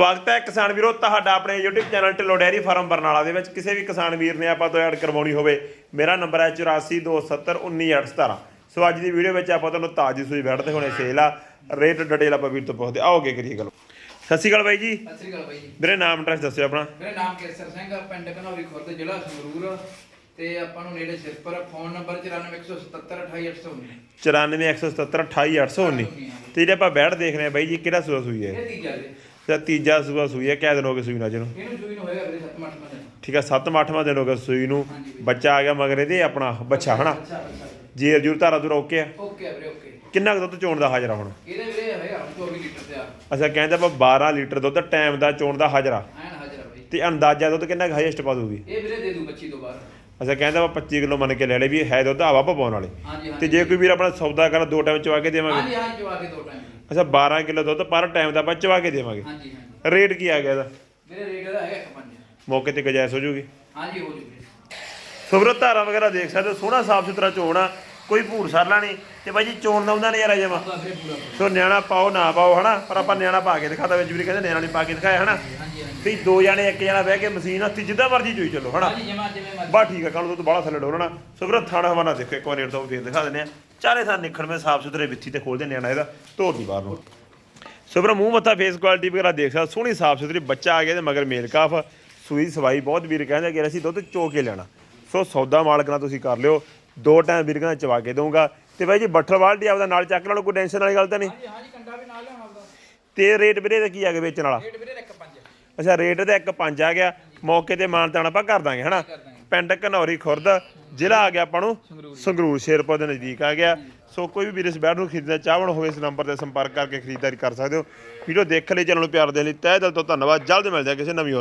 ਸਵਾਗਤ ਹੈ ਕਿਸਾਨ ਵੀਰੋ ਤੁਹਾਡਾ ਆਪਣੇ YouTube channel Dhillon dairy farm Barnala ਦੇ ਵਿੱਚ। ਕਿਸੇ ਵੀ ਕਿਸਾਨ ਵੀਰ ਨੇ ਆਪਾਂ ਤੋਂ ਐਡ ਕਰਵਾਉਣੀ ਹੋਵੇ ਮੇਰਾ ਨੰਬਰ ਹੈ 8427191817 ਸੋ ਅੱਜ ਦੀ ਵੀਡੀਓ ਵਿੱਚ ਆਪਾਂ ਤੁਹਾਨੂੰ ਤਾਜੀ ਸੂਈ ਬੈਠ ਤੇ ਹੁਣੇ ਸੇਲ ਆ ਰੇਟ ਡਿਟੇਲ ਆਪਾਂ ਵੀਰ ਤੋਂ ਪੁੱਛਦੇ ਆਓਗੇ ਕਰੀਏ ਗੱਲ। ਸਤਿ ਸ਼੍ਰੀ ਅਕਾਲ ਬਾਈ ਜੀ। ਸਤਿ ਸ੍ਰੀ ਅਕਾਲ ਬਾਈ ਜੀ। ਵੀਰੇ ਨਾਮ ਐਡਰੈਸ ਦੱਸਿਓ ਆਪਣਾ। ਮੇਰਾ ਨਾਮ ਕੇਸਰ ਸਿੰਘ ਪਿੰਡ ਘਨੌਰੀ ਖੁਰਦ ਜ਼ਿਲ੍ਹਾ ਸੰਗਰੂਰ। ਤੇ ਆਪਾਂ ਨੂੰ ਨੇੜੇ ਸਿਰਪੁਰ ਫੋਨ ਨੰਬਰ 9417728819 9417728819 ਤੇ ਜਿਹੜੇ ਆਪਾਂ ਬੈਠ ਦੇਖ ਰਹੇ ਆ ਬਾਈ ਜੀ ਕਿਹੜਾ ਸੂਆ ਸੂਈ ਹੈ? ਇਹ ਤੀਜਾ ਜੀ। ਤੇ ਤੀਜਾ ਸੂਆ ਸੂਈ ਹੈ ਕਿਆ ਦਿਨ ਹੋ ਗਏ ਸੂਈ ਨੂੰ ਅੱਜ ਨੂੰ? ਇਹਨੂੰ ਜੂਈ ਨੂੰ ਹੋਏਗਾ ਵੀਰੇ 7 8 ਦਿਨ ਠੀਕ ਆ 7ਵਾਂ 8ਵਾਂ ਦਿਨ ਹੋ ਗਿਆ ਸੂਈ ਨੂੰ। ਬੱਚਾ ਆ ਗਿਆ ਮਗਰ ਇਹਦੇ ਆਪਣਾ ਬੱਚਾ ਹਨਾ? ਜੀਰ ਜੂਰ ਧਾਰਾ ਧੁਰਾ ਓਕੇ ਆ ਓਕੇ ਆ ਵੀਰੇ ਓਕੇ। ਕਿੰਨਾ ਕੁ ਦੁੱਧ ਚੋਣ ਦਾ ਹਾਜ਼ਰਾ ਹੁਣ? ਇਹਦੇ ਵੀਰੇ ਹੋਏਗਾ ਹੁਣ 24 ਲੀਟਰ ਤੇ ਆ। ਅੱਛਾ ਕਹਿੰਦੇ ਆਪਾਂ 12 ਲੀਟਰ ਦੁੱਧ ਟਾਈਮ ਦਾ ਚੋਣ ਦਾ ਹਾਜ਼ਰਾ। ਐਨ ਹਾਜ਼ਰ ਆ ਬਾਈ। ਤੇ ਅੰਦਾਜ਼ਾ ਦੁੱਧ ਕਿੰਨਾ ਹਾਈਐਸਟ ਪਾ ਦੂਗੀ ਇਹ ਵੀਰੇ ਦੇ ਦੂ ਬੱਚੀ ਤੋਂ ਬਾਅਦ ਅੱਛਾ ਕਹਿੰਦੇ ਆਪਾਂ 25 ਕਿਲੋ ਮੰਨ ਕੇ ਲੈ ਲੈ ਵੀ ਹੈ ਦੁੱਧ ਹਵਾ ਪਾਉਣ ਵਾਲੇ। ਤੇ ਜੇ ਕੋਈ ਵੀਰ ਆਪਣਾ ਸੌਦਾ ਕਰ ਦੋ ਟਾਈਮ ਚਵਾ ਕੇ ਦੇਵਾਂਗੇ। ਹਾਂਜੀ ਹਾਂਜੀ ਜਵਾ ਕੇ ਦੋ ਟਾਈਮ। ਅੱਛਾ 12 ਕਿਲੋ ਦੁੱਧ ਪਰ ਟਾਈਮ ਦਾ ਆਪਾਂ ਚਵਾ ਕੇ ਦੇਵਾਂਗੇ। ਹਾਂਜੀ ਹਾਂਜੀ। ਰੇਟ ਕੀ ਆ ਗਿਆ ਇਹਦਾ? ਵੀਰੇ ਰੇਟ ਇਹਦਾ ਹੈਗਾ 1.5 ਮੌਕੇ ਤੇ ਗੁਜਾਇਸ਼ ਹੋ ਜੂਗੀ। ਹਾਂਜੀ ਹੋ ਜੂ ਵੀਰੇ ਸੁਬਰਤ ਧਾਰਾ ਵਗੈਰਾ ਦੇਖ ਸਕਦੇ ਹੋ ਸੋਹਣਾ ਸਾਫ਼ ਸੁਥਰਾ ਚੋਣਾ ਕੋਈ ਭੂਰ ਸਰਲਾ ਨਹੀਂ। ਤੇ ਬਾਈ ਜੀ ਚੋਣ ਦਾ ਉਹਦਾ ਨਜ਼ਾਰਾ ਜਮਾ ਉਹਦਾ ਪੂਰਾ। ਸੋ ਨਿਆਣਾ ਪਾਓ ਨਾ ਪਾਓ ਹਨਾ? ਪਰ ਆਪਾਂ ਨਿਆਣਾ ਪਾ ਕੇ ਦਿਖਾਤਾ ਵਿੱਚ ਵੀ ਕਹਿੰਦੇ ਨਿਆਣਾ ਨਹੀਂ ਪਾ ਕੇ ਦਿਖਾਇਆ ਹਨਾ? ਹਾਂਜੀ ਹਾਂਜੀ ਤੇ ਦੋ ਜਾਣੇ ਇੱਕ ਜਣਾ ਬਹਿ ਕੇ ਮਸ਼ੀਨ ਹੱਥੀ ਜਿੱਦਾਂ ਮਰਜ਼ੀ ਚੋਈ ਚੱਲੋ ਹਨਾ? ਹਾਂਜੀ ਜਿਵੇਂ ਜਿਵੇਂ ਮਰਜ਼ੀ। ਬਾ ਠੀਕ ਆ ਕੱਲ ਤੋਂ ਬਾਹਲਾ ਥੱਲੇ ਡੋਲਣਾ? ਸੁਬਰਤ ਥਾਣਾ ਹਵਾਨਾ ਦੇਖੋ ਇੱਕ ਵਾਰ ਰੇਟ ਤੋਂ ਫੇਰ ਦਿਖਾ ਦਿੰਦੇ ਆ। ਚਾਰੇ ਥਾਂ ਨਿਖੜਵੇਂ ਸਾਫ਼ ਸੁਥਰੇ ਵਿੱਥੀ ਤੇ ਖੋਲਦੇ ਨਿਆਣਾ ਇਹਦਾ ਧੋਰ ਦੀ ਬਾਹਰ ਨੂੰ। ਸੁਬਰ ਮੂੰਹ ਮੱਥਾ ਫੇਸ ਕੁਆਲਿਟੀ ਵਗੈਰਾ ਦੇਖ ਸਕਦਾ ਸੋਹਣੀ ਸਾਫ਼ ਸੁਥਰੀ ਬੱਚਾ ਆ ਗਿਆ ਤੇ ਮਗਰ ਮੇਲ ਕਾਫ ਸੂਈ ਸਵਾਈ ਬਹੁਤ ਵੀਰ ਕਹਿੰਦੇ ਕਿ ਅਸੀਂ ਦੁੱਧ ਚੋ ਕੇ ਲੈਣਾ ਸੋ ਸੌਦਾ ਮਾਲਕ ਨਾਲ ਤੁਸੀਂ ਕਰ ਲਿਓ ਦੋ ਟਾਈਮ ਵੀਰ ਕਹਿੰਦਾ ਚਵਾ ਕੇ ਦਊਂਗਾ। ਤੇ ਬਾਈ ਜੀ ਬੱਠਲ ਬਾਲਟੀ ਆਪਦਾ ਨਾਲ ਚੱਕ ਲਓ ਕੋਈ ਟੈਨਸ਼ਨ ਵਾਲੀ ਗੱਲ ਤਾਂ ਨਹੀਂ? ਹਾਂਜੀ ਹਾਂਜੀ ਕੰਡਾ ਵੀ ਨਾਲ ਲਿਆਉਣਾ ਉਹਦਾ ਤੇ ਰੇਟ ਵੀਰੇ ਦਾ ਕੀ ਆ ਗਿਆ ਵੇਚਣ ਵਾਲਾ? ਰੇਟ ਵੀਰੇ 1.5 ਅੱਛਾ ਰੇਟ ਦਾ ਇੱਕ ਪੰਜ ਆ ਗਿਆ। ਮੌਕੇ ਤੇ ਮਾਨਤਾਨ ਆਪਾਂ ਕਰ ਦਾਂਗੇ ਹਨਾ? ਪਿੰਡ ਘਨੌਰੀ ਖੁਰਦ ਜ਼ਿਲ੍ਹਾ ਆ ਗਿਆ ਆਪਾਂ ਨੂੰ ਸੰਗਰੂਰ ਸ਼ੇਰਪੁਰ ਦੇ ਨਜ਼ਦੀਕ ਆ ਗਿਆ। ਸੋ ਕੋਈ ਵੀ ਵੀਰ ਇਸ ਬੈਡ ਨੂੰ ਖਰੀਦਣਾ ਚਾਹਵਣ ਹੋਵੇ ਇਸ ਨੰਬਰ ਤੇ ਸੰਪਰਕ ਕਰਕੇ ਖਰੀਦਦਾਰੀ ਕਰ ਸਕਦੇ ਹੋ। ਵੀਡੀਓ ਦੇਖ ਲਈ ਚੈਨਲ ਨੂੰ ਪਿਆਰ ਦੇਣ ਲਈ ਤਹਿ ਦਿਲ ਤੋਂ ਧੰਨਵਾਦ। ਜਲਦ ਮਿਲਦੇ ਹਾਂ ਕਿਸੇ ਨਵੀਂ